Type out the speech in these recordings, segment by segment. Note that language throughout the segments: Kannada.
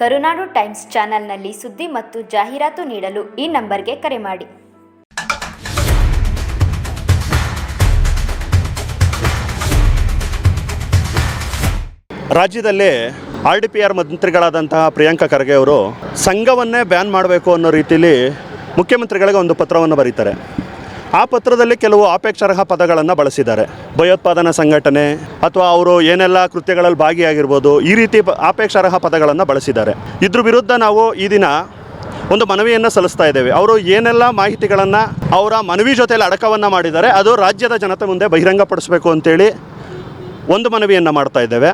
ಕರುನಾಡು ಟೈಮ್ಸ್ ಚಾನೆಲ್ನಲ್ಲಿ ಸುದ್ದಿ ಮತ್ತು ಜಾಹೀರಾತು ನೀಡಲು ಈ ನಂಬರ್ಗೆ ಕರೆ ಮಾಡಿ. ರಾಜ್ಯದಲ್ಲಿ ಆರ್ ಡಿ ಪಿ ಆರ್ ಮಂತ್ರಿಗಳಾದಂತಹ ಪ್ರಿಯಾಂಕಾ ಖರ್ಗೆ ಅವರು ಸಂಘವನ್ನೇ ಬ್ಯಾನ್ ಮಾಡಬೇಕು ಅನ್ನೋ ರೀತಿಯಲ್ಲಿ ಮುಖ್ಯಮಂತ್ರಿಗಳಿಗೆ ಒಂದು ಪತ್ರವನ್ನು ಬರೀತಾರೆ. ಆ ಪತ್ರದಲ್ಲಿ ಕೆಲವು ಆಪೇಕ್ಷಾರ್ಹ ಪದಗಳನ್ನು ಬಳಸಿದ್ದಾರೆ. ಭಯೋತ್ಪಾದನಾ ಸಂಘಟನೆ ಅಥವಾ ಅವರು ಏನೆಲ್ಲ ಕೃತ್ಯಗಳಲ್ಲಿ ಭಾಗಿಯಾಗಿರ್ಬೋದು ಈ ರೀತಿ ಆಪೇಕ್ಷಾರ್ಹ ಪದಗಳನ್ನು ಬಳಸಿದ್ದಾರೆ. ಇದ್ರ ವಿರುದ್ಧ ನಾವು ಈ ದಿನ ಒಂದು ಮನವಿಯನ್ನು ಸಲ್ಲಿಸ್ತಾ ಇದ್ದೇವೆ. ಅವರು ಏನೆಲ್ಲ ಮಾಹಿತಿಗಳನ್ನು ಅವರ ಮನವಿ ಜೊತೆಯಲ್ಲಿ ಅಡಕವನ್ನು ಮಾಡಿದ್ದಾರೆ, ಅದು ರಾಜ್ಯದ ಜನತೆ ಮುಂದೆ ಬಹಿರಂಗಪಡಿಸಬೇಕು ಅಂತೇಳಿ ಒಂದು ಮನವಿಯನ್ನು ಮಾಡ್ತಾ ಇದ್ದೇವೆ.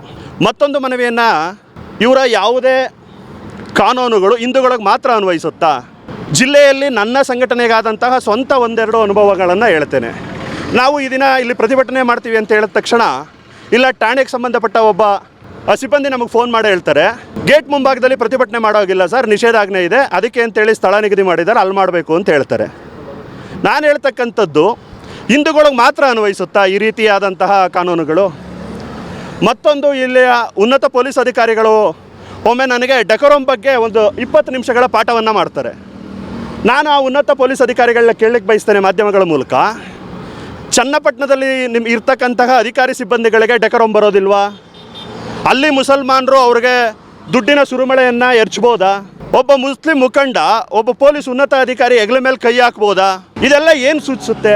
ಮತ್ತೊಂದು ಮನವಿಯನ್ನು ಇವರ ಯಾವುದೇ ಕಾನೂನುಗಳು ಹಿಂದೂಗಳಿಗೆ ಮಾತ್ರ ಅನ್ವಯಿಸುತ್ತಾ ಜಿಲ್ಲೆಯಲ್ಲಿ ನನ್ನ ಸಂಘಟನೆಗಾದಂತಹ ಸ್ವಂತ ಒಂದೆರಡು ಅನುಭವಗಳನ್ನು ಹೇಳ್ತೇನೆ. ನಾವು ಈ ದಿನ ಇಲ್ಲಿ ಪ್ರತಿಭಟನೆ ಮಾಡ್ತೀವಿ ಅಂತ ಹೇಳಿದ ತಕ್ಷಣ, ಇಲ್ಲ, ಠಾಣೆಗೆ ಸಂಬಂಧಪಟ್ಟ ಒಬ್ಬ ಸಿಬ್ಬಂದಿ ನಮಗೆ ಫೋನ್ ಮಾಡಿ ಹೇಳ್ತಾರೆ, ಗೇಟ್ ಮುಂಭಾಗದಲ್ಲಿ ಪ್ರತಿಭಟನೆ ಮಾಡೋಗಿಲ್ಲ ಸರ್, ನಿಷೇಧಾಜ್ಞೆ ಇದೆ, ಅದಕ್ಕೆ ಅಂತೇಳಿ ಸ್ಥಳ ನಿಗದಿ ಮಾಡಿದ್ದಾರೆ, ಅಲ್ಲಿ ಮಾಡಬೇಕು ಅಂತ ಹೇಳ್ತಾರೆ. ನಾನು ಹೇಳ್ತಕ್ಕಂಥದ್ದು, ಹಿಂದೂಗಳಿಗೆ ಮಾತ್ರ ಅನ್ವಯಿಸುತ್ತಾ ಈ ರೀತಿಯಾದಂತಹ ಕಾನೂನುಗಳು? ಮತ್ತೊಂದು ಇಲ್ಲಿಯ ಉನ್ನತ ಪೊಲೀಸ್ ಅಧಿಕಾರಿಗಳು ಒಮ್ಮೆ ನನಗೆ ಡೆಕೋರಂ ಬಗ್ಗೆ ಒಂದು ಇಪ್ಪತ್ತು ನಿಮಿಷಗಳ ಪಾಠವನ್ನು ಮಾಡ್ತಾರೆ. ನಾನು ಆ ಉನ್ನತ ಪೊಲೀಸ್ ಅಧಿಕಾರಿಗಳನ್ನ ಕೇಳಲಿಕ್ಕೆ ಬಯಸ್ತೇನೆ ಮಾಧ್ಯಮಗಳ ಮೂಲಕ. ಚನ್ನಪಟ್ಟಣದಲ್ಲಿ ನಿಮ್ ಇರ್ತಕ್ಕಂತಹ ಅಧಿಕಾರಿ ಸಿಬ್ಬಂದಿಗಳಿಗೆ ಡೆಕರೊಮ್ ಬರೋದಿಲ್ವಾ? ಅಲ್ಲಿ ಮುಸಲ್ಮಾನರು ಅವ್ರಿಗೆ ದುಡ್ಡಿನ ಸುರುಮಳೆಯನ್ನು ಎರಚ್ಬೋದಾ? ಒಬ್ಬ ಮುಸ್ಲಿಂ ಮುಖಂಡ, ಒಬ್ಬ ಪೊಲೀಸ್ ಉನ್ನತ ಅಧಿಕಾರಿ ಹೆಗಲ ಮೇಲೆ ಕೈ ಹಾಕ್ಬೋದಾ? ಇದೆಲ್ಲ ಏನು ಸೂಚಿಸುತ್ತೆ?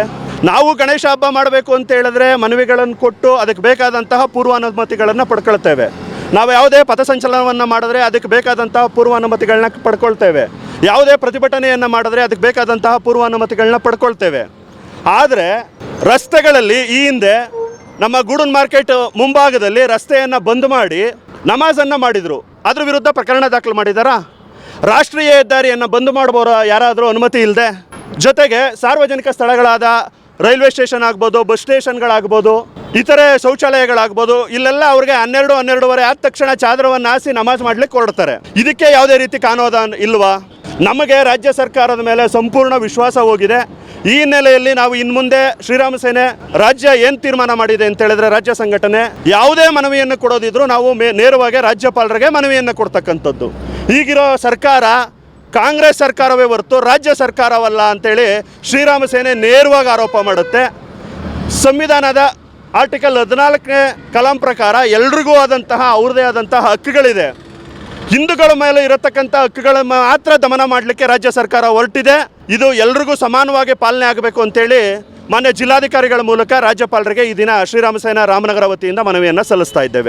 ನಾವು ಗಣೇಶ ಹಬ್ಬ ಮಾಡಬೇಕು ಅಂತ ಹೇಳಿದ್ರೆ ಮನವಿಗಳನ್ನು ಕೊಟ್ಟು ಅದಕ್ಕೆ ಬೇಕಾದಂತಹ ಪೂರ್ವಾನುಮತಿಗಳನ್ನು ಪಡ್ಕೊಳ್ತೇವೆ. ನಾವು ಯಾವುದೇ ಪಥಸಂಚಲನವನ್ನು ಮಾಡಿದ್ರೆ ಅದಕ್ಕೆ ಬೇಕಾದಂತಹ ಪೂರ್ವಾನುಮತಿಗಳನ್ನ ಪಡ್ಕೊಳ್ತೇವೆ. ಯಾವುದೇ ಪ್ರತಿಭಟನೆಯನ್ನು ಮಾಡಿದ್ರೆ ಅದಕ್ಕೆ ಬೇಕಾದಂತಹ ಪೂರ್ವಾನುಮತಿಗಳನ್ನ ಪಡ್ಕೊಳ್ತೇವೆ. ಆದರೆ ರಸ್ತೆಗಳಲ್ಲಿ ಈ ಹಿಂದೆ ನಮ್ಮ ಗೂಡನ್ ಮಾರ್ಕೆಟ್ ಮುಂಭಾಗದಲ್ಲಿ ರಸ್ತೆಯನ್ನು ಬಂದ್ ಮಾಡಿ ನಮಾಜನ್ನು ಮಾಡಿದರು. ಅದ್ರ ವಿರುದ್ಧ ಪ್ರಕರಣ ದಾಖಲು ಮಾಡಿದ್ದಾರಾ ರಾಷ್ಟ್ರೀಯ ಹೆದ್ದಾರಿಯನ್ನು ಬಂದ್ ಮಾಡಬಹುದು ಯಾರಾದರೂ ಅನುಮತಿ ಇಲ್ಲದೆ ಜೊತೆಗೆ ಸಾರ್ವಜನಿಕ ಸ್ಥಳಗಳಾದ ರೈಲ್ವೆ ಸ್ಟೇಷನ್ ಆಗ್ಬೋದು, ಬಸ್ ಸ್ಟೇಷನ್ಗಳಾಗ್ಬೋದು ಇತರೆ ಶೌಚಾಲಯಗಳಾಗ್ಬೋದು, ಇಲ್ಲೆಲ್ಲ ಅವ್ರಿಗೆ ಹನ್ನೆರಡು, ಹನ್ನೆರಡುವರೆ ಆದ ತಕ್ಷಣ ಚಾದರವನ್ನು ಹಾಸಿ ನಮಾಜ್ ಮಾಡ್ಲಿಕ್ಕೆ ಹೊರಡ್ತಾರೆ. ಇದಕ್ಕೆ ಯಾವುದೇ ರೀತಿ ಕಾನೂನು ಇಲ್ವಾ? ನಮಗೆ ರಾಜ್ಯ ಸರ್ಕಾರದ ಮೇಲೆ ಸಂಪೂರ್ಣ ವಿಶ್ವಾಸ ಹೋಗಿದೆ. ಈ ಹಿನ್ನೆಲೆಯಲ್ಲಿ ನಾವು ಇನ್ಮುಂದೆ ಶ್ರೀರಾಮ ಸೇನೆ ರಾಜ್ಯ ಏನು ತೀರ್ಮಾನ ಮಾಡಿದೆ ಅಂತ ಹೇಳಿದ್ರೆ ರಾಜ್ಯ ಸಂಘಟನೆ ಯಾವುದೇ ಮನವಿಯನ್ನು ಕೊಡೋದಿದ್ರು ನಾವು ಮೇ, ನೇರವಾಗಿ ರಾಜ್ಯಪಾಲರಿಗೆ ಮನವಿಯನ್ನು ಕೊಡ್ತಕ್ಕಂಥದ್ದು. ಈಗಿರೋ ಸರ್ಕಾರ ಕಾಂಗ್ರೆಸ್ ಸರ್ಕಾರವೇ ಹೊರತು ರಾಜ್ಯ ಸರ್ಕಾರವಲ್ಲ ಅಂತೇಳಿ ಶ್ರೀರಾಮ ಸೇನೆ ನೇರವಾಗಿ ಆರೋಪ ಮಾಡುತ್ತೆ. ಸಂವಿಧಾನದ ಆರ್ಟಿಕಲ್ ಹದಿನಾಲ್ಕನೇ ಕಲಾಂ ಪ್ರಕಾರ ಎಲ್ರಿಗೂ ಆದಂತಹ ಅವ್ರದೇ ಆದಂತಹ ಹಕ್ಕುಗಳಿದೆ. ಹಿಂದೂಗಳ ಮೇಲೆ ಇರತಕ್ಕಂಥ ಹಕ್ಕುಗಳ ಮಾತ್ರ ದಮನ ಮಾಡಲಿಕ್ಕೆ ರಾಜ್ಯ ಸರ್ಕಾರ ಹೊರಟಿದೆ. ಇದು ಎಲ್ರಿಗೂ ಸಮಾನವಾಗಿ ಪಾಲನೆ ಆಗಬೇಕು ಅಂತೇಳಿ ಮಾನ್ಯ ಜಿಲ್ಲಾಧಿಕಾರಿಗಳ ಮೂಲಕ ರಾಜ್ಯಪಾಲರಿಗೆ ಈ ದಿನ ಶ್ರೀರಾಮಸೇನ ರಾಮನಗರ ವತಿಯಿಂದ ಮನವಿಯನ್ನು ಸಲ್ಲಿಸ್ತಾ ಇದ್ದೇವೆ.